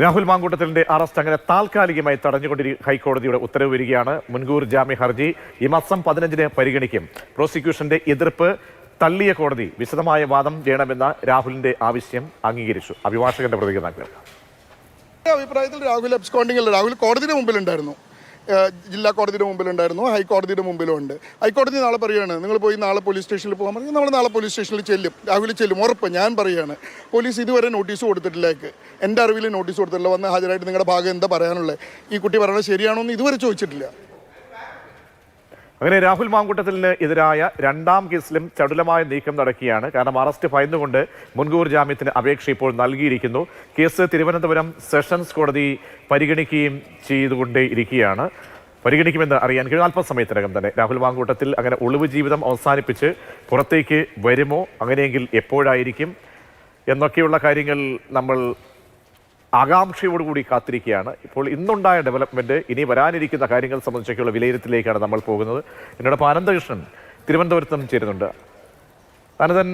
Rahul മാങ്കൂട്ടത്തിന്റെ arrest അങ്ങനെ താൽക്കാലികമായി തടഞ്ഞുകൊണ്ടിരി ഹൈക്കോടതിയുടെ ഉത്തരവ് വരികയാണ്. മുൻകൂർ ജാമ്യ ഹർജി ഈ മാസം പതിനഞ്ചിന് പരിഗണിക്കും. പ്രോസിക്യൂഷന്റെ എതിർപ്പ് തള്ളിയ കോടതി വിശദമായ വാദം ചെയ്യണമെന്ന രാഹുലിന്റെ ആവശ്യം അംഗീകരിച്ചു. അഭിഭാഷകന്റെ പ്രതികരണം അഭിപ്രായത്തിൽ രാഹുൽ അബ്സ്കോണ്ടിംഗ് രാഹുൽ കോടതിയുടെ മുമ്പിലുണ്ടായിരുന്നു. ജില്ലാ കോടതിയുടെ മുമ്പിലുണ്ടായിരുന്നു ഹൈക്കോടതിയുടെ മുമ്പിലും ഉണ്ട്. ഹൈക്കോടതി നാളെ പറയുകയാണ് നിങ്ങൾ പോയി നാളെ പോലീസ് സ്റ്റേഷനിൽ പോകാൻ പറഞ്ഞാൽ നമ്മൾ നാളെ പോലീസ് സ്റ്റേഷനിൽ ചെല്ലും. രാഹുൽ ചെല്ലും. ഉറപ്പ് ഞാൻ പറയുകയാണ് പോലീസ് ഇതുവരെ നോട്ടീസ് കൊടുത്തിട്ടില്ലേക്ക് എന്റെ അറിവിൽ നോട്ടീസ് കൊടുത്തിട്ടില്ല. വന്ന് ഹാജരായിട്ട് നിങ്ങളുടെ ഭാഗം എന്താ പറയാനുള്ളത്? ഈ കുട്ടി പറയുന്നത് ശരിയാണോ എന്ന് ഇതുവരെ ചോദിച്ചിട്ടില്ല. അങ്ങനെ രാഹുൽ മാങ്കൂട്ടത്തിന് എതിരായ രണ്ടാം കേസിലും ചടുലമായ നീക്കം നടക്കുകയാണ്. കാരണം അറസ്റ്റ് ഭയന്നുകൊണ്ട് മുൻകൂർ ജാമ്യത്തിന് അപേക്ഷ ഇപ്പോൾ നൽകിയിരിക്കുന്നു. കേസ് തിരുവനന്തപുരം സെഷൻസ് കോടതി പരിഗണിക്കുകയും ചെയ്തുകൊണ്ടേ ഇരിക്കുകയാണ് പരിഗണിക്കുമെന്ന് അറിയാൻ കഴിയും അല്പസമയത്തിനകം തന്നെ രാഹുൽ മാങ്കൂട്ടത്തിൽ അങ്ങനെ ഒളിവ് ജീവിതം അവസാനിപ്പിച്ച് പുറത്തേക്ക് വരുമോ? അങ്ങനെയെങ്കിൽ എപ്പോഴായിരിക്കും? എന്നൊക്കെയുള്ള കാര്യങ്ങൾ നമ്മൾ ആകാംക്ഷയോടുകൂടി കാത്തിരിക്കുകയാണ്. ഇപ്പോൾ ഇന്നുണ്ടായ ഡെവലപ്മെന്റ് ഇനി വരാനിരിക്കുന്ന കാര്യങ്ങൾ സംബന്ധിച്ചൊക്കെയുള്ള വിലയിരുത്തലിലേക്കാണ് നമ്മൾ പോകുന്നത്. എന്നോടൊപ്പം അനന്തകൃഷ്ണൻ തിരുവനന്തപുരത്ത് നിന്നും ചേരുന്നുണ്ട്. അനന്തൻ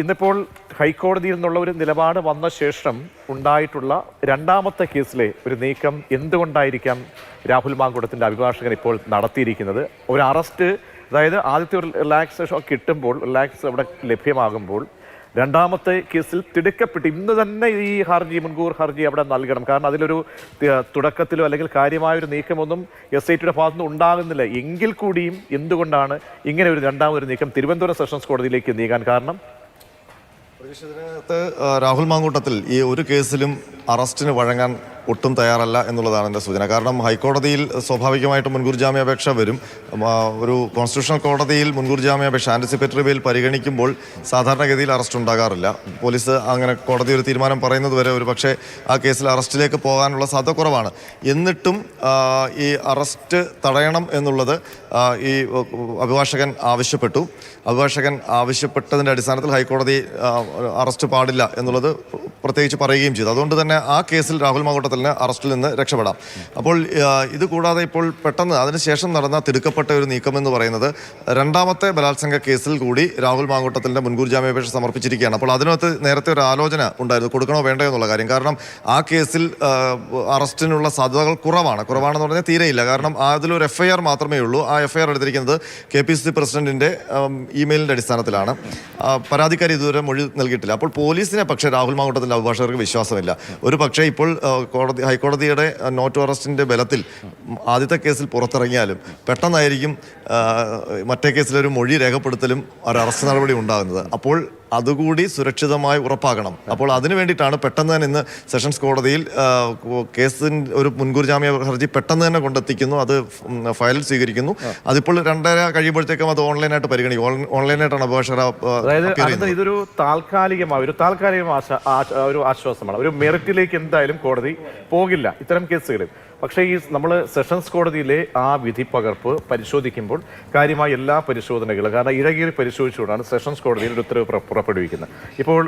ഇന്നിപ്പോൾ ഹൈക്കോടതിയിൽ നിന്നുള്ള ഒരു നിലപാട് വന്ന ശേഷം ഉണ്ടായിട്ടുള്ള രണ്ടാമത്തെ കേസിലെ ഒരു നീക്കം എന്തുകൊണ്ടായിരിക്കാം രാഹുൽ മാങ്കുടത്തിന്റെ അഭിഭാഷകൻ ഇപ്പോൾ നടത്തിയിരിക്കുന്നത്? ഒരു അറസ്റ്റ് അതായത് ആദ്യത്തെ ഒരു റിലാക്സേഷൻ കിട്ടുമ്പോൾ റിലാക്സ് അവിടെ ലഭ്യമാകുമ്പോൾ രണ്ടാമത്തെ കേസിൽ തിടുക്കപ്പെട്ട് ഇന്ന് തന്നെ ഈ ഹർജി മുൻകൂർ ഹർജി അവിടെ നൽകണം. കാരണം അതിലൊരു തുടക്കത്തിലോ അല്ലെങ്കിൽ കാര്യമായൊരു നീക്കമൊന്നും എസ് ഐ ടിയുടെ ഭാഗത്തുനിന്ന് ഉണ്ടാകുന്നില്ല. എങ്കിൽ കൂടിയും എന്തുകൊണ്ടാണ് ഇങ്ങനെ ഒരു രണ്ടാമൊരു നീക്കം തിരുവനന്തപുരം സെഷൻസ് കോടതിയിലേക്ക് നീങ്ങാൻ കാരണം? ഇതിനകത്ത് രാഹുൽ മാങ്കൂട്ടത്തിൽ ഈ ഒരു കേസിലും അറസ്റ്റിന് വഴങ്ങാൻ ഒട്ടും തയ്യാറല്ല എന്നുള്ളതാണ് എന്റെ സൂചന. കാരണം ഹൈക്കോടതിയിൽ സ്വാഭാവികമായിട്ടും മുൻകൂർ ജാമ്യാപേക്ഷ വരും. ഒരു കോൺസ്റ്റിറ്റ്യൂഷണൽ കോടതിയിൽ മുൻകൂർ ജാമ്യാപേക്ഷ ആന്റിസിപ്പേറ്ററി ബെയിൽ പരിഗണിക്കുമ്പോൾ സാധാരണഗതിയിൽ അറസ്റ്റ് ഉണ്ടാകാറില്ല. പോലീസ് അങ്ങനെ കോടതി ഒരു തീരുമാനം പറയുന്നത് വരെ ഒരു പക്ഷേ ആ കേസിൽ അറസ്റ്റിലേക്ക് പോകാനുള്ള സാധ്യത കുറവാണ്. എന്നിട്ടും ഈ അറസ്റ്റ് തടയണം എന്നുള്ളത് ഈ അഭിഭാഷകൻ ആവശ്യപ്പെട്ടു. അഭിഭാഷകൻ ആവശ്യപ്പെട്ടതിന്റെ അടിസ്ഥാനത്തിൽ ഹൈക്കോടതി അറസ്റ്റ് പാടില്ല എന്നുള്ളത് പ്രത്യേകിച്ച് പറയുകയും ചെയ്തു. അതുകൊണ്ട് തന്നെ ആ കേസിൽ രാഹുൽ മാങ്കൂട്ടത്തിന് അറസ്റ്റിൽ നിന്ന് രക്ഷപ്പെടാം. അപ്പോൾ ഇത് കൂടാതെ ഇപ്പോൾ പെട്ടെന്ന് അതിനുശേഷം നടന്ന തിടുക്കപ്പെട്ട ഒരു നീക്കം എന്ന് പറയുന്നത് രണ്ടാമത്തെ ബലാത്സംഗ കേസിൽ കൂടി രാഹുൽ മാങ്കൂട്ടത്തിന്റെ മുൻകൂർ ജാമ്യാപേക്ഷ സമർപ്പിച്ചിരിക്കുകയാണ്. അപ്പോൾ അതിനകത്ത് നേരത്തെ ഒരു ആലോചന ഉണ്ടായിരുന്നു കൊടുക്കണോ വേണ്ടോ എന്നുള്ള കാര്യം. കാരണം ആ കേസിൽ അറസ്റ്റിനുള്ള സാധ്യതകൾ കുറവാണ്. കുറവാണെന്ന് പറഞ്ഞാൽ തീരെയില്ല കാരണം അതിലൊരു എഫ് ഐ ആർ മാത്രമേ ഉള്ളൂ. ആ എഫ് ഐ ആർ എടുത്തിരിക്കുന്നത് കെ പി സി സി പ്രസിഡന്റിന്റെ ഇമെയിലിന്റെ അടിസ്ഥാനത്തിലാണ്. പരാതിക്കാരി ഇതുവരെ മൊഴി നൽകിയിട്ടില്ല. അപ്പോൾ പോലീസിനെ പക്ഷേ രാഹുൽ മാങ്കോട്ടത്തിന്റെ അഭിഭാഷകർക്ക് വിശ്വാസമില്ല. ഒരു പക്ഷേ ഇപ്പോൾ കോടതി ഹൈക്കോടതിയുടെ നോട്ട് അറസ്റ്റിന്റെ ബലത്തിൽ ആദ്യത്തെ കേസിൽ പുറത്തിറങ്ങിയാലും പെട്ടെന്നായിരിക്കും മറ്റേ കേസിലൊരു മൊഴി രേഖപ്പെടുത്തലും ഒരു അറസ്റ്റ് നടപടി ഉണ്ടാകുന്നത്. അപ്പോൾ അതുകൂടി സുരക്ഷിതമായി ഉറപ്പാക്കണം അപ്പോൾ അതിനു വേണ്ടിയിട്ടാണ് പെട്ടെന്ന് തന്നെ ഇന്ന് സെഷൻസ് കോടതിയിൽ കേസിന് ഒരു മുൻകൂർ ജാമ്യ ഹർജി പെട്ടെന്ന് തന്നെ കൊണ്ടെത്തിക്കുന്നു. അത് ഫയൽ സ്വീകരിക്കുന്നു. അതിപ്പോൾ രണ്ടര കഴിയുമ്പോഴത്തേക്കും അത് ഓൺലൈനായിട്ട് പരിഗണിക്കും. ഓൺലൈനായിട്ടാണ് അഭിഭാഷകർ അതായത്. ഇതൊരു താൽക്കാലികമായ ഒരു താൽക്കാലിക ആശ- ആശ- ഒരു ആശ്വാസമാണ്. ഒരു മെറിറ്റിലേക്ക് എന്തായാലും കോടതി പോകില്ല ഇത്തരം കേസുകളിൽ. പക്ഷേ ഈ നമ്മൾ സെഷൻസ് കോടതിയിലെ ആ വിധി പകർപ്പ് പരിശോധിക്കുമ്പോൾ കാര്യമായ എല്ലാ പരിശോധനകളും കാരണം ഇഴകീറി പരിശോധിച്ചുകൊണ്ടാണ് സെഷൻസ് കോടതിയിൽ ഒരു ഉത്തരവ് പുറപ്പെടുവിക്കുന്നത്. ഇപ്പോൾ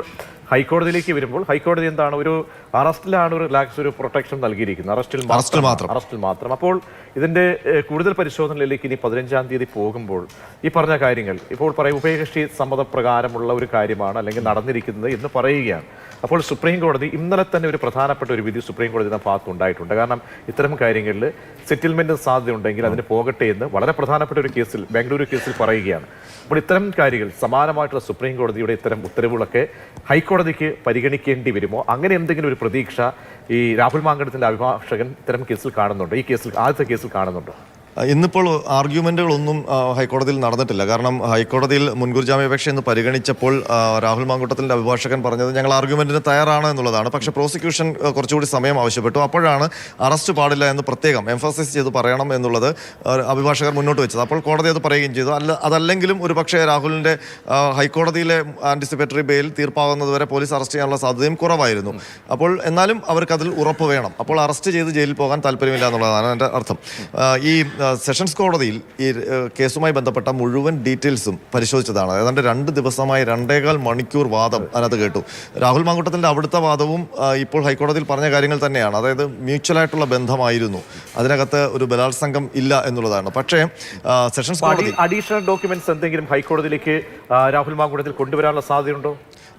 ഹൈക്കോടതിയിലേക്ക് വരുമ്പോൾ ഹൈക്കോടതി എന്താണ് ഒരു അറസ്റ്റിലാണ് ഒരു റിലാക്സ് ഒരു പ്രൊട്ടക്ഷൻ നൽകിയിരിക്കുന്നത്. അറസ്റ്റിൽ അറസ്റ്റിൽ മാത്രം. അറസ്റ്റിൽ മാത്രം. അപ്പോൾ ഇതിന്റെ കൂടുതൽ പരിശോധനയിലേക്ക് ഇനി പതിനഞ്ചാം തീയതി പോകുമ്പോൾ ഈ പറഞ്ഞ കാര്യങ്ങൾ ഇപ്പോൾ പറയും ഉഭയകക്ഷി സമ്മതപ്രകാരമുള്ള ഒരു കാര്യമാണ് അല്ലെങ്കിൽ നടന്നിരിക്കുന്നത് എന്ന് പറയുകയാണ്. അപ്പോൾ സുപ്രീം കോടതി ഇന്നലെ തന്നെ ഒരു പ്രധാനപ്പെട്ട ഒരു വിധി സുപ്രീം കോടതിയുടെ ഭാഗത്ത് ഉണ്ടായിട്ടുണ്ട്. കാരണം ഇത്തരം കാര്യങ്ങളിൽ സെറ്റിൽമെന്റ് സാധ്യതയുണ്ടെങ്കിൽ അതിന് പോകട്ടെ എന്ന് വളരെ പ്രധാനപ്പെട്ട ഒരു കേസിൽ ബാംഗ്ലൂരു കേസിൽ പറയുകയാണ്. അപ്പോൾ ഇത്തരം കാര്യങ്ങൾ സമാനമായിട്ടുള്ള സുപ്രീം കോടതിയുടെ ഇത്തരം ഉത്തരവുകളൊക്കെ ഹൈക്കോടതിക്ക് പരിഗണിക്കേണ്ടി വരുമോ? അങ്ങനെ എന്തെങ്കിലും ഒരു പ്രതീക്ഷ ഈ രാഹുൽ മാങ്കടത്തിന്റെ അഭിഭാഷകൻ ഇത്തരം കേസിൽ കാണുന്നുണ്ട്. ഈ കേസിൽ ആദ്യത്തെ കേസിൽ കാണുന്നുണ്ടോ. ഇന്നിപ്പോൾ ആർഗ്യുമെന്റുകളൊന്നും ഹൈക്കോടതിയിൽ നടന്നിട്ടില്ല. കാരണം ഹൈക്കോടതിയിൽ മുൻകൂർ ജാമ്യാപേക്ഷ എന്ന് പരിഗണിച്ചപ്പോൾ രാഹുൽ മാങ്കൂട്ടത്തിന്റെ അഭിഭാഷകൻ പറഞ്ഞത് ഞങ്ങൾ ആർഗ്യുമെന്റിന് തയ്യാറാണ് എന്നുള്ളതാണ്. പക്ഷേ പ്രോസിക്യൂഷൻ കുറച്ചുകൂടി സമയം ആവശ്യപ്പെട്ടു. അപ്പോഴാണ് അറസ്റ്റ് പാടില്ല എന്ന് പ്രത്യേകം എംഫസൈസ് ചെയ്ത് പറയണം എന്നുള്ളത് അഭിഭാഷകർ മുന്നോട്ട് വെച്ചത്. അപ്പോൾ കോടതി അത് പറയുകയും ചെയ്തു. അല്ല അതല്ലെങ്കിലും ഒരു പക്ഷേ രാഹുലിന്റെ ഹൈക്കോടതിയിലെ ആന്റിസിപ്പേറ്ററി ബെയിൽ തീർപ്പാകുന്നതുവരെ പോലീസ് അറസ്റ്റ് ചെയ്യാനുള്ള സാധ്യതയും കുറവായിരുന്നു. അപ്പോൾ എന്നാലും അവർക്കതിൽ ഉറപ്പ് വേണം. അപ്പോൾ അറസ്റ്റ് ചെയ്ത് ജയിലിൽ പോകാൻ താല്പര്യമില്ല എന്നുള്ളതാണ് എന്റെ അർത്ഥം. ഈ സെഷൻസ് കോടതിയിൽ ഈ കേസുമായി ബന്ധപ്പെട്ട മുഴുവൻ ഡീറ്റെയിൽസും പരിശോധിച്ചതാണ്. ഏതാണ്ട് രണ്ട് ദിവസമായി രണ്ടേകാൽ മണിക്കൂർ വാദം അതിനകത്ത് കേട്ടു. രാഹുൽ മാങ്കുട്ടത്തിന്റെ അവിടുത്തെ വാദവും ഇപ്പോൾ ഹൈക്കോടതിയിൽ പറഞ്ഞ കാര്യങ്ങൾ തന്നെയാണ്. അതായത് മ്യൂച്വലായിട്ടുള്ള ബന്ധമായിരുന്നു. അതിനകത്ത് ഒരു ബലാത്സംഗം ഇല്ല എന്നുള്ളതാണ്. പക്ഷേ സെഷൻസ് കോടതി അഡീഷണൽ ഡോക്യുമെന്റ്സ് എന്തെങ്കിലും ഹൈക്കോടതിയിലേക്ക് രാഹുൽ മാങ്കൂട്ടത്തിൽ കൊണ്ടുവരാനുള്ള സാധ്യതയുണ്ടോ?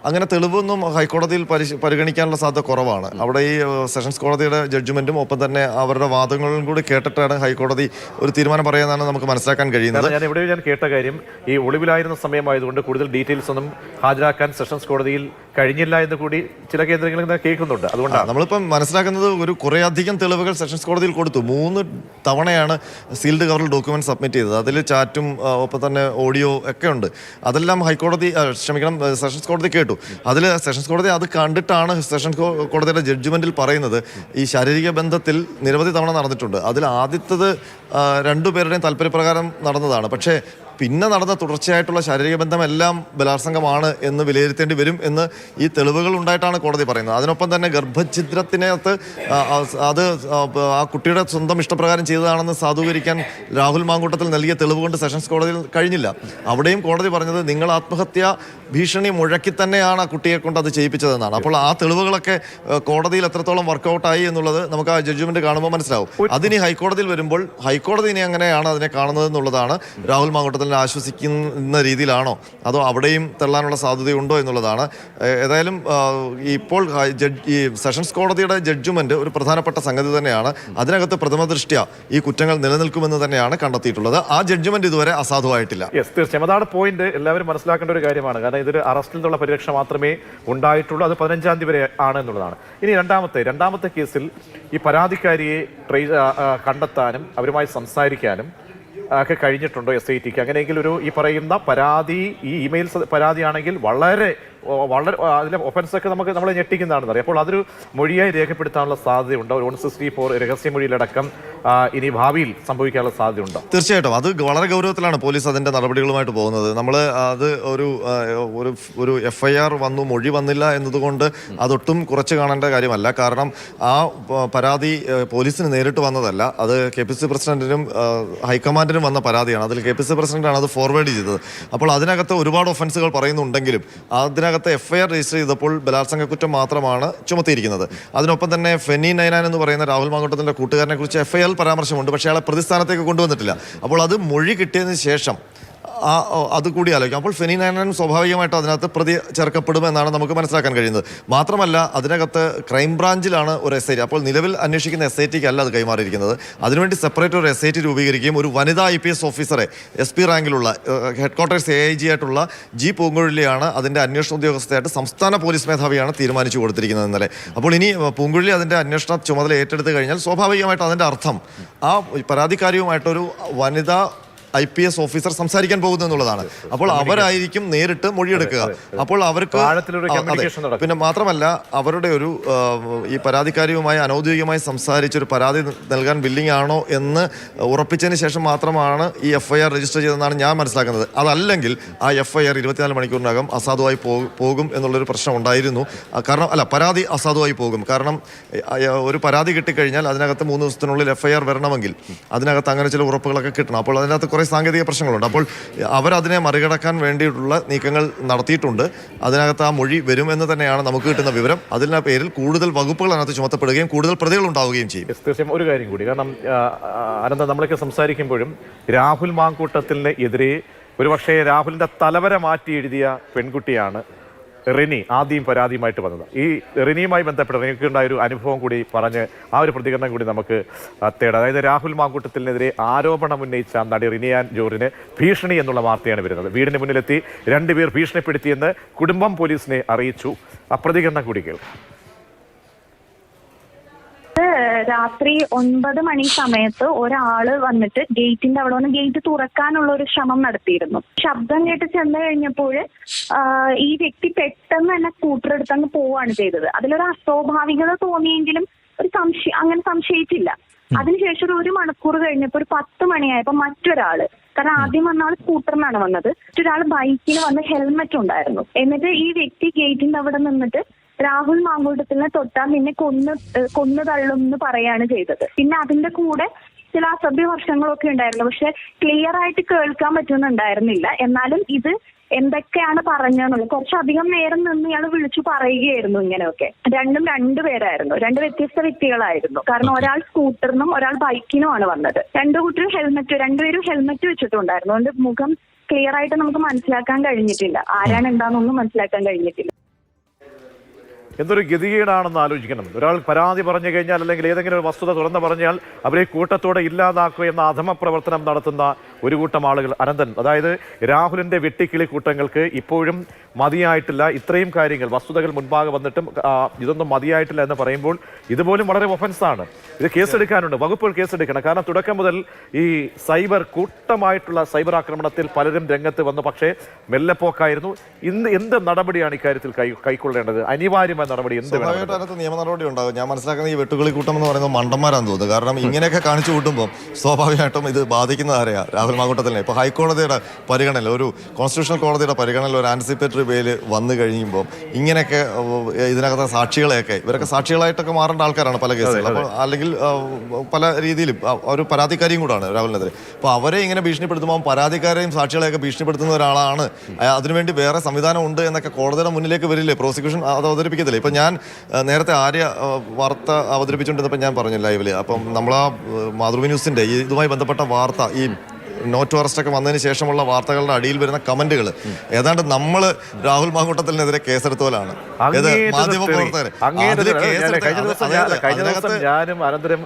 അങ്ങനെ തെളിവൊന്നും ഹൈക്കോടതിയിൽ പരിഗണിക്കാനുള്ള സാധ്യത കുറവാണ്. അവിടെ ഈ സെഷൻസ് കോടതിയുടെ ജഡ്ജ്മെന്റും ഒപ്പം തന്നെ അവരുടെ വാദങ്ങളും കൂടി കേട്ടിട്ടാണ് ഹൈക്കോടതി ഒരു തീരുമാനം പറയാനാണ് നമുക്ക് മനസ്സിലാക്കാൻ കഴിയുന്നത്. ഞാൻ ഇവിടെ ഞാൻ കേട്ട കാര്യം ഈ ഒളിവിലായിരുന്ന സമയമായതുകൊണ്ട് കൂടുതൽ ഡീറ്റെയിൽസ് ഒന്നും ഹാജരാക്കാൻ സെഷൻസ് കോടതിയിൽ കഴിഞ്ഞില്ല എന്ന് കൂടി ചില കേന്ദ്രങ്ങളിൽ നിന്ന് കേൾക്കുന്നുണ്ട്. അതുകൊണ്ടാണ് നമ്മളിപ്പം മനസ്സിലാക്കുന്നത് ഒരു കുറേയധികം തെളിവുകൾ സെഷൻസ് കോടതിയിൽ കൊടുത്തു. മൂന്ന് തവണയാണ് സീൽഡ് കവറിൽ ഡോക്യുമെന്റ് സബ്മിറ്റ് ചെയ്തത്. അതിൽ ചാറ്റും ഒപ്പം തന്നെ ഓഡിയോ ഒക്കെ ഉണ്ട്. അതെല്ലാം ഹൈക്കോടതി ക്ഷമിക്കണം സെഷൻസ് കോടതി കേട്ടു. അതിൽ സെഷൻസ് കോടതി അത് കണ്ടിട്ടാണ് സെഷൻസ് കോടതിയുടെ ജഡ്ജ്മെന്റിൽ പറയുന്നത്. ഈ ശാരീരിക ബന്ധത്തിൽ നിരവധി തവണ നടന്നിട്ടുണ്ട്. അതിൽ ആദ്യത്തത് രണ്ടുപേരുടെയും താല്പര്യപ്രകാരം നടന്നതാണ്. പക്ഷേ പിന്നെ നടന്ന തുടർച്ചയായിട്ടുള്ള ശാരീരിക ബന്ധമെല്ലാം ബലാത്സംഗമാണ് എന്ന് വിലയിരുത്തേണ്ടി വരും എന്ന് ഈ തെളിവുകൾ ഉണ്ടായിട്ടാണ് കോടതി പറയുന്നത്. അതിനൊപ്പം തന്നെ ഗർഭഛിദ്രത്തിനകത്ത് അത് ആ, കുട്ടിയുടെ സ്വന്തം ഇഷ്ടപ്രകാരം ചെയ്തതാണെന്ന് സാധൂകരിക്കാൻ രാഹുൽ മാങ്കൂട്ടത്തിൽ നൽകിയ തെളിവ് കൊണ്ട് സെഷൻസ് കോടതിയിൽ കഴിഞ്ഞില്ല. അവിടെയും കോടതി പറഞ്ഞത് നിങ്ങൾ ആത്മഹത്യ ഭീഷണി മുഴക്കി തന്നെയാണ് ആ കുട്ടിയെ കൊണ്ട് അത് ചെയ്യിപ്പിച്ചതെന്നാണ്. അപ്പോൾ ആ തെളിവുകളൊക്കെ കോടതിയിൽ എത്രത്തോളം വർക്കൗട്ടായി എന്നുള്ളത് നമുക്ക് ആ ജഡ്ജ്മെന്റ് കാണുമ്പോൾ മനസ്സിലാവും. അതിനി ഹൈക്കോടതിയിൽ വരുമ്പോൾ ഹൈക്കോടതി ഇനി അങ്ങനെയാണ് അതിനെ കാണുന്നത് എന്നുള്ളതാണ് രാഹുൽ മാങ്കൂട്ടത്തിനെ ആശ്വസിക്കുന്ന രീതിയിലാണോ? അതോ അവിടെയും തള്ളാനുള്ള സാധ്യതയുണ്ടോ എന്നുള്ളതാണ്. ഏതായാലും ഇപ്പോൾ ഈ സെഷൻസ് കോടതിയുടെ ജഡ്ജ്മെന്റ് ഒരു പ്രധാനപ്പെട്ട സംഗതി തന്നെയാണ്. അതിനകത്ത് പ്രഥമ ദൃഷ്ട്യ ഈ കുറ്റങ്ങൾ നിലനിൽക്കുമെന്ന് തന്നെയാണ് കണ്ടെത്തിയിട്ടുള്ളത്. ആ ജഡ്ജ്മെന്റ് ഇതുവരെ അസാധുവായിട്ടില്ല. യെസ് തീർച്ചയായും. അതാണ് പോയിന്റ് എല്ലാവരും മനസ്സിലാക്കേണ്ട ഒരു കാര്യമാണ്. കാരണം ഇതൊരു അറസ്റ്റിൽ നിന്നുള്ള പരിരക്ഷ മാത്രമേ ഉണ്ടായിട്ടുള്ളൂ. അത് പതിനഞ്ചാം തീയതി വരെ ആണ് എന്നുള്ളതാണ്. ഇനി രണ്ടാമത്തെ രണ്ടാമത്തെ കേസിൽ ഈ പരാതിക്കാരിയെ കണ്ടെത്താനും അവരുമായി സംസാരിക്കാനും ഒക്കെ കഴിഞ്ഞിട്ടുണ്ടോ എസ് ഐ ടിക്ക് അങ്ങനെയെങ്കിൽ ഒരു ഈ പറയുന്ന പരാതി ഈ ഇമെയിൽ പരാതിയാണെങ്കിൽ വളരെ വളരെ അതിലെ ഒഫൻസൊക്കെ നമുക്ക് നമ്മൾ ഞെട്ടിക്കുന്നതാണെന്ന് അറിയാം. അപ്പോൾ അതൊരു മൊഴിയായി രേഖപ്പെടുത്താനുള്ള സാധ്യതയുണ്ടോ? വൺ സിക്സ്റ്റി ഫോർ രഹസ്യമൊഴിയിലടക്കം മൊഴിയിലടക്കം ഇനി ഭാവിയിൽ സംഭവിക്കാനുള്ള സാധ്യതയുണ്ടോ? തീർച്ചയായിട്ടും. അത് വളരെ ഗൗരവത്തിലാണ് പോലീസ് അതിന്റെ നടപടികളുമായിട്ട് പോകുന്നത്. നമ്മൾ അത് ഒരു ഒരു ഒരു എഫ് ഐ ആർ വന്നു മൊഴി വന്നില്ല എന്നതുകൊണ്ട് അതൊട്ടും കുറച്ച് കാണേണ്ട കാര്യമല്ല. കാരണം ആ പരാതി പോലീസിന് നേരിട്ട് വന്നതല്ല. അത് കെ പി സി പ്രസിഡന്റിനും ഹൈക്കമാൻഡിനും വന്ന പരാതിയാണ്. അതിൽ കെ പി സി പ്രസിഡന്റാണ് അത് ഫോർവേഡ് ചെയ്തത്. അപ്പോൾ അതിനകത്ത് ഒരുപാട് ഒഫൻസുകൾ പറയുന്നുണ്ടെങ്കിലും അതിനകത്ത് എഫ് ഐ ആർ രജിസ്റ്റർ ചെയ്തപ്പോൾ ബലാത്സംഗ കുറ്റം മാത്രമാണ് ചുമത്തിയിരിക്കുന്നത്. അതിനൊപ്പം തന്നെ ഫെനി നൈനാൻ എന്ന് പറയുന്ന രാഹുൽ മാങ്കോട്ടത്തിന്റെ കൂട്ടുകാരനെ കുറിച്ച് എഫ് ഐ ആർ പരാമർശമുണ്ട്. പക്ഷേ അയാളെ പ്രതിസ്ഥാനത്തേക്ക് കൊണ്ടുവന്നിട്ടില്ല. അപ്പോൾ അത് മൊഴി കിട്ടിയതിന് ശേഷം ആ അത് കൂടി ആലോചിക്കാം. അപ്പോൾ ഫെനി നൈനാൻ സ്വാഭാവികമായിട്ട് അതിനകത്ത് പ്രതി ചേർക്കപ്പെടുമെന്നാണ് നമുക്ക് മനസ്സിലാക്കാൻ കഴിയുന്നത്. മാത്രമല്ല അതിനകത്ത് ക്രൈംബ്രാഞ്ചിലാണ് ഒരു എസ് ഐ ടി അപ്പോൾ നിലവിൽ അന്വേഷിക്കുന്ന എസ് ഐ ടിക്ക് അല്ല അത് കൈമാറിയിരിക്കുന്നത്. അതിനുവേണ്ടി സെപ്പറേറ്റ് ഒരു എസ് ഐ ടി രൂപീകരിക്കുകയും ഒരു വനിതാ ഐ പി എസ് ഓഫീസറെ എസ് പി റാങ്കിലുള്ള head quarters A I G ആയിട്ടുള്ള ജി പൂങ്കുഴലിയാണ് അതിന്റെ അന്വേഷണ ഉദ്യോഗസ്ഥയായിട്ട് സംസ്ഥാന പോലീസ് മേധാവിയാണ് തീരുമാനിച്ചു കൊടുത്തിരിക്കുന്നത് ഇന്നലെ. അപ്പോൾ ഇനി പൂങ്കുഴലി അതിന്റെ അന്വേഷണ ചുമതല ഏറ്റെടുത്ത് കഴിഞ്ഞാൽ സ്വാഭാവികമായിട്ട് അതിന്റെ അർത്ഥം ആ പരാതിക്കാരിയുമായിട്ടൊരു വനിതാ ഐ പി എസ് ഓഫീസർ സംസാരിക്കാൻ പോകുന്നു എന്നുള്ളതാണ്. അപ്പോൾ അവരായിരിക്കും നേരിട്ട് മൊഴിയെടുക്കുക. അപ്പോൾ അവർക്ക്. പിന്നെ മാത്രമല്ല അവരുടെ ഒരു ഈ പരാതിക്കാരിയുമായി അനൗദ്യോഗികമായി സംസാരിച്ചൊരു പരാതി നൽകാൻ ബില്ലിംഗ് ആണോ എന്ന് ഉറപ്പിച്ചതിന് ശേഷം മാത്രമാണ് ഈ എഫ് ഐ ആർ രജിസ്റ്റർ ചെയ്തതെന്നാണ് ഞാൻ മനസ്സിലാക്കുന്നത്. അതല്ലെങ്കിൽ ആ എഫ് ഐ ആർ ഇരുപത്തിനാല് മണിക്കൂറിനകം അസാധുവായി പോകും എന്നുള്ളൊരു പ്രശ്നം ഉണ്ടായിരുന്നു. കാരണം അല്ല പരാതി അസാധുവായി പോകും. കാരണം ഒരു പരാതി കിട്ടിക്കഴിഞ്ഞാൽ അതിനകത്ത് മൂന്ന് ദിവസത്തിനുള്ളിൽ എഫ് ഐ ആർ വരണമെങ്കിൽ അതിനകത്ത് അങ്ങനെ ചില ഉറപ്പുകളൊക്കെ കിട്ടണം. അപ്പോൾ അതിനകത്ത് കുറേ സാങ്കേതിക പ്രശ്നങ്ങളുണ്ട്. അപ്പോൾ അവരതിനെ മറികടക്കാൻ വേണ്ടിയിട്ടുള്ള നീക്കങ്ങൾ നടത്തിയിട്ടുണ്ട്. അതിനകത്ത് ആ മൊഴി വരുമെന്ന് തന്നെയാണ് നമുക്ക് കിട്ടുന്ന വിവരം. അതിന്റെ പേരിൽ കൂടുതൽ വകുപ്പുകൾ അതിനകത്ത് ചുമത്തപ്പെടുകയും കൂടുതൽ പ്രതികൾ ഉണ്ടാവുകയും ചെയ്യും. തീർച്ചയായും ഒരു കാര്യം കൂടി. കാരണം അനന്ത നമ്മളൊക്കെ സംസാരിക്കുമ്പോഴും രാഹുൽ മാങ്കൂട്ടത്തിന് എതിരെ ഒരുപക്ഷെ രാഹുലിന്റെ തലവരെ മാറ്റി എഴുതിയ പെൺകുട്ടിയാണ് റിനി ആദ്യം പരാതിയുമായിട്ട് വന്നത്. ഈ റിനിയുമായി ബന്ധപ്പെട്ട് നിങ്ങൾക്ക് ഉണ്ടായ ഒരു അനുഭവം കൂടി പറഞ്ഞ് ആ ഒരു പ്രതികരണം കൂടി നമുക്ക് തേടാം. അതായത് രാഹുൽ മാങ്കൂട്ടത്തിനെതിരെ ആരോപണം ഉന്നയിച്ച നടി റിനിയാൻ ജോറിന് ഭീഷണി എന്നുള്ള വാർത്തയാണ് വരുന്നത്. വീടിന് മുന്നിലെത്തി രണ്ടുപേർ ഭീഷണിപ്പെടുത്തിയെന്ന് കുടുംബം പോലീസിനെ അറിയിച്ചു. ആ പ്രതികരണം കൂടി കേൾക്കാം. രാത്രി ഒൻപത് മണി സമയത്ത് ഒരാൾ വന്നിട്ട് ഗേറ്റിന്റെ അവിടെ വന്ന് ഗേറ്റ് തുറക്കാനുള്ള ഒരു ശ്രമം നടത്തിയിരുന്നു. ശബ്ദം കേട്ട് ചെന്ന് കഴിഞ്ഞപ്പോൾ ഈ വ്യക്തി പെട്ടെന്ന് തന്നെ സ്കൂട്ടർ എടുത്തങ്ങ് പോവാണ് ചെയ്തത്. അതിലൊരു അസ്വാഭാവികത തോന്നിയെങ്കിലും ഒരു സംശയം അങ്ങനെ സംശയിച്ചില്ല. അതിനുശേഷം ഒരു ഒരു മണിക്കൂർ കഴിഞ്ഞപ്പോൾ ഒരു പത്ത് മണിയായപ്പോ മറ്റൊരാൾ കാരണം ആദ്യം വന്ന ആൾ സ്കൂട്ടറിനാണ് വന്നത്. മറ്റൊരാൾ ബൈക്കിന് വന്ന് ഹെൽമെറ്റ് ഉണ്ടായിരുന്നു. എന്നിട്ട് ഈ വ്യക്തി ഗേറ്റിന്റെ അവിടെ നിന്നിട്ട് രാഹുൽ മാങ്കൂട്ടത്തിനെ തൊട്ടാൽ പിന്നെ കൊന്ന് കൊന്നുതള്ളും കൊന്നു തള്ളും എന്ന് പറയാണ് ചെയ്തത്. പിന്നെ അതിന്റെ കൂടെ ചില അസഭ്യ വർഷങ്ങളൊക്കെ ഉണ്ടായിരുന്നു. പക്ഷെ ക്ലിയർ ആയിട്ട് കേൾക്കാൻ പറ്റുന്നുണ്ടായിരുന്നില്ല. എന്നാലും ഇത് എന്തൊക്കെയാണ് പറഞ്ഞതെന്നുള്ളത് കുറച്ചധികം നേരം നിന്ന് ഇയാൾ വിളിച്ചു പറയുകയായിരുന്നു ഇങ്ങനെയൊക്കെ. രണ്ടും രണ്ടുപേരായിരുന്നു രണ്ട് വ്യത്യസ്ത വ്യക്തികളായിരുന്നു. കാരണം ഒരാൾ സ്കൂട്ടറിനും ഒരാൾ ബൈക്കിനുമാണ് വന്നത്. രണ്ടു കൂട്ടരും ഹെൽമെറ്റ് രണ്ടുപേരും ഹെൽമെറ്റ് വെച്ചിട്ടുണ്ടായിരുന്നു. അതുകൊണ്ട് മുഖം ക്ലിയർ ആയിട്ട് നമുക്ക് മനസ്സിലാക്കാൻ കഴിഞ്ഞിട്ടില്ല. ആരാണ് എന്താണെന്നൊന്നും മനസ്സിലാക്കാൻ കഴിഞ്ഞിട്ടില്ല. എന്തൊരു ഗതികേടാണെന്ന് ആലോചിക്കണം. ഒരാൾ പരാതി പറഞ്ഞു കഴിഞ്ഞാൽ അല്ലെങ്കിൽ ഏതെങ്കിലും ഒരു വസ്തുത തുറന്നു പറഞ്ഞാൽ അവരെ കൂട്ടത്തോടെ ഇല്ലാതാക്കുക എന്ന അധമ പ്രവർത്തനം നടത്തുന്ന ഒരു കൂട്ടം ആളുകൾ അനന്തൻ. അതായത് രാഹുലിന്റെ വെട്ടിക്കിളി കൂട്ടങ്ങൾക്ക് ഇപ്പോഴും മതിയായിട്ടില്ല. ഇത്രയും കാര്യങ്ങൾ വസ്തുതകൾ മുൻപാകെ വന്നിട്ടും ഇതൊന്നും മതിയായിട്ടില്ല എന്ന് പറയുമ്പോൾ ഇതുപോലും വളരെ ഒഫൻസാണ്. ഇത് കേസെടുക്കാനുണ്ട്. വകുപ്പുകൾ കേസെടുക്കണം. കാരണം തുടക്കം മുതൽ ഈ സൈബർ കൂട്ടമായിട്ടുള്ള സൈബർ ആക്രമണത്തിൽ പലരും രംഗത്ത് വന്നു. പക്ഷേ മെല്ലെപ്പോക്കായിരുന്നു ഇന്ന് എന്ത് നടപടിയാണ് ഇക്കാര്യത്തിൽ കൈ കൈക്കൊള്ളേണ്ടത്? അനിവാര്യമായ നടപടി എന്ത് സ്വാഭാവികമായിട്ട് അതിനകത്ത് നിയമ നടപടി ഉണ്ടാകും. ഞാൻ മനസ്സിലാക്കുന്ന ഈ വെട്ടുകളി കൂട്ടം എന്ന് പറയുന്നത് മണ്ടന്മാരാന്ന് തോന്നുന്നത് കാരണം ഇങ്ങനെയൊക്കെ കാണിച്ചു കൂട്ടുമ്പോൾ സ്വാഭാവികമായിട്ടും ഇത് ബാധിക്കുന്നത് ആരെയാ? രാഹുൽ മാങ്കൂട്ടത്തിനെ. ഇപ്പോൾ ഹൈക്കോടതിയുടെ പരിഗണനയിൽ ഒരു കോൺസ്റ്റിറ്റ്യൂഷണൽ കോടതിയുടെ പരിഗണനയിൽ ഒരു ആൻസിപ്പേറ്ററി ബെയിൽ വന്നു കഴിയുമ്പോൾ ഇങ്ങനെയൊക്കെ ഇതിനകത്ത് സാക്ഷികളെയൊക്കെ ഇവരൊക്കെ സാക്ഷികളായിട്ടൊക്കെ മാറേണ്ട ആൾക്കാരാണ് പല കേസുകൾ അപ്പോൾ അല്ലെങ്കിൽ പല രീതിയിലും ഒരു പരാതിക്കാരിയും കൂടാണ് രാഹുലിനെതിരെ. അപ്പോൾ അവരെ ഇങ്ങനെ ഭീഷണിപ്പെടുത്തുമ്പോൾ പരാതിക്കാരെയും സാക്ഷികളെയൊക്കെ ഭീഷണിപ്പെടുത്തുന്ന ഒരാളാണ്. അതിനുവേണ്ടി വേറെ സംവിധാനം ഉണ്ട് എന്നൊക്കെ കോടതിയുടെ മുന്നിലേക്ക് വരില്ലേ? പ്രോസിക്യൂഷൻ അത് അവതരിപ്പിക്കത്തില്ലേ? ഇപ്പം ഞാൻ നേരത്തെ ആര്യ വാർത്ത അവതരിപ്പിച്ചുകൊണ്ടിരുന്നപ്പോൾ ഞാൻ പറഞ്ഞു ലൈവിൽ അപ്പം നമ്മൾ ആ മാതൃഭൂമി ന്യൂസിന്റെ ഈ ഇതുമായി ബന്ധപ്പെട്ട വാർത്ത ഈ നോട്ട് അറസ്റ്റ് ഒക്കെ വന്നതിന് ശേഷമുള്ള വാർത്തകളുടെ അടിയിൽ വരുന്ന കമന്റുകൾ ഏതാണ്ട് നമ്മൾ രാഹുൽ മാങ്കൂട്ടത്തിനെതിരെ കേസെടുത്ത പോലാണ് മാധ്യമ പ്രവർത്തകർ ഞാനും അനന്തരം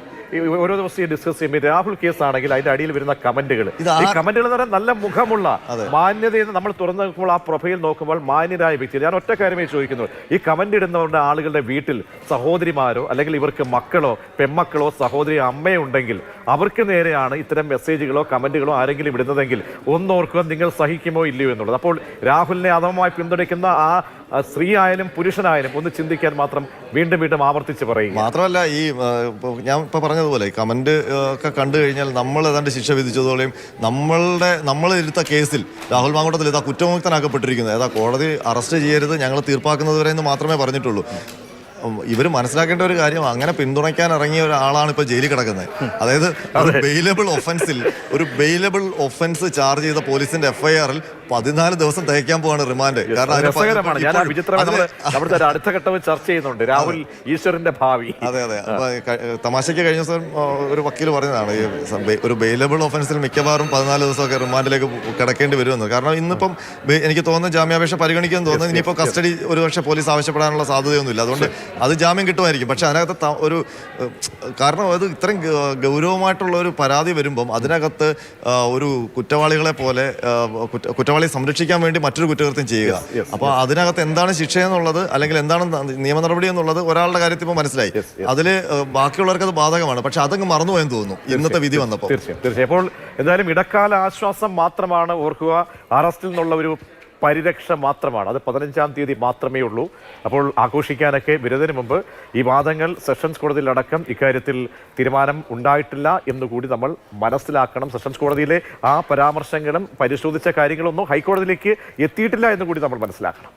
ഓരോ ദിവസം ഡിസ്കസ് ചെയ്യുമ്പോൾ രാഹുൽ കേസ് ആണെങ്കിൽ അതിന്റെ അടിയിൽ വരുന്ന കമന്റുകൾ ഈ കമന്റുകൾ എന്ന് പറഞ്ഞാൽ നല്ല മുഖമുള്ള മാന്യതയെന്ന് നമ്മൾ തുറന്നു നോക്കുമ്പോൾ ആ പ്രൊഫൈൽ നോക്കുമ്പോൾ മാന്യരായ വ്യക്തി ഞാൻ ഒറ്റ കാര്യമേ ചോദിക്കുന്നു ഈ കമന്റ് ഇടുന്നവരുടെ ആളുകളുടെ വീട്ടിൽ സഹോദരിമാരോ അല്ലെങ്കിൽ ഇവർക്ക് മക്കളോ പെമ്മക്കളോ സഹോദരി അമ്മയോ ഉണ്ടെങ്കിൽ അവർക്ക് നേരെയാണ് ഇത്തരം മെസ്സേജുകളോ കമന്റുകളോ ആരെങ്കിലും ഇടുന്നതെങ്കിൽ ഒന്നോർക്കുക നിങ്ങൾ സഹിക്കുമോ ഇല്ലയോ എന്നുള്ളത്. അപ്പോൾ രാഹുലിനെ അധമമായി പിന്തുണയ്ക്കുന്ന ആ സ്ത്രീ ആയാലും പുരുഷനായാലും ഒന്ന് ചിന്തിക്കാൻ മാത്രം വീണ്ടും വീണ്ടും ആവർത്തിച്ച് പറയും മാത്രമല്ല ഈ ഞാൻ ഇപ്പൊ പറഞ്ഞതുപോലെ കമന്റ് ഒക്കെ കണ്ടു കഴിഞ്ഞാൽ നമ്മൾ ഏതാണ്ട് ശിക്ഷ വിധിച്ചതുപോലെയും നമ്മളുടെ നമ്മൾ എടുത്ത കേസിൽ രാഹുൽ മാങ്കോട്ടത്തിൽ ഇതാ കുറ്റമുക്തനാക്കപ്പെട്ടിരിക്കുന്നത് ഏതാ കോടതി അറസ്റ്റ് ചെയ്യരുത് ഞങ്ങൾ തീർപ്പാക്കുന്നതുവരെ എന്ന് മാത്രമേ പറഞ്ഞിട്ടുള്ളൂ. ഇവർ മനസ്സിലാക്കേണ്ട ഒരു കാര്യം അങ്ങനെ പിന്തുണയ്ക്കാൻ ഇറങ്ങിയ ഒരാളാണ് ഇപ്പോൾ ജയിലിൽ കിടക്കുന്നത്. അതായത് ഒരു ബെയിലബിൾ ഒഫൻസിൽ ഒരു ബെയിലബിൾ ഒഫൻസ് ചാർജ് ചെയ്ത പോലീസിന്റെ എഫ്ഐആറിൽ പതിനാല് ദിവസം തയ്ക്കാൻ പോവാണ് റിമാൻഡ്. രസകരമാണ്. ഞാൻ അവിടുത്തെ ഒരു അടുത്ത ഘട്ടവും ചർച്ച ചെയ്യുന്നുണ്ട്. രാഹുൽ ഈശ്വരന്റെ ഭാവി. അതെ അതെ. തമാശയ്ക്ക് കഴിഞ്ഞ ദിവസം ഒരു വക്കീൽ പറഞ്ഞതാണ് ഈ ഒരു ബെയിലബിൾ ഒഫൻസിൽ മിക്കവാറും പതിനാല് ദിവസമൊക്കെ റിമാൻഡിലേക്ക് കിടക്കേണ്ടി വരുമെന്ന്. കാരണം ഇന്നിപ്പം എനിക്ക് തോന്നുന്ന ജാമ്യാപേക്ഷ പരിഗണിക്കാൻ തോന്നുന്നു. ഇനിയിപ്പോൾ കസ്റ്റഡി ഒരു പക്ഷെ പോലീസ് ആവശ്യപ്പെടാനുള്ള സാധ്യതയൊന്നുമില്ല. അതുകൊണ്ട് അത് ജാമ്യം കിട്ടുമായിരിക്കും. പക്ഷെ അതിനകത്ത് ഒരു കാരണം അത് ഇത്രയും ഗൗരവമായിട്ടുള്ള ഒരു പരാതി വരുമ്പം അതിനകത്ത് ഒരു കുറ്റവാളികളെ പോലെ കുറ്റ- കുറ്റവാളിയെ സംരക്ഷിക്കാൻ വേണ്ടി മറ്റൊരു കുറ്റകൃത്യം ചെയ്യുക. അപ്പോൾ അതിനകത്ത് എന്താണ് ശിക്ഷ എന്നുള്ളത് അല്ലെങ്കിൽ എന്താണ് നിയമ നടപടി എന്നുള്ളത് ഒരാളുടെ കാര്യത്തിൽ ഇപ്പോൾ മനസ്സിലായി. അതിൽ ബാക്കിയുള്ളവർക്ക് അത് ബാധകമാണ്. പക്ഷെ അതങ്ങ് മറന്നുപോയെന്ന് തോന്നുന്നു. ഇന്നത്തെ വിധി വന്നപ്പോൾ തീർച്ചയായും തീർച്ചയായും. അപ്പോൾ എന്തായാലും ഇടക്കാല ആശ്വാസം മാത്രമാണ് ഓർക്കുക. അറസ്റ്റിൽ നിന്നുള്ള ഒരു പരിരക്ഷ മാത്രമാണ്. അത് പതിനഞ്ചാം തീയതി മാത്രമേ ഉള്ളൂ. അപ്പോൾ ആഘോഷിക്കാനൊക്കെ വരുന്നതിന് മുമ്പ് ഈ വാദങ്ങൾ സെഷൻസ് കോടതിയിലടക്കം ഇക്കാര്യത്തിൽ തീരുമാനം ഉണ്ടായിട്ടില്ല എന്നുകൂടി നമ്മൾ മനസ്സിലാക്കണം. സെഷൻസ് കോടതിയിലെ ആ പരാമർശങ്ങളും പരിശോധിച്ച കാര്യങ്ങളൊന്നും ഹൈക്കോടതിയിലേക്ക് എത്തിയിട്ടില്ല എന്നുകൂടി നമ്മൾ മനസ്സിലാക്കണം.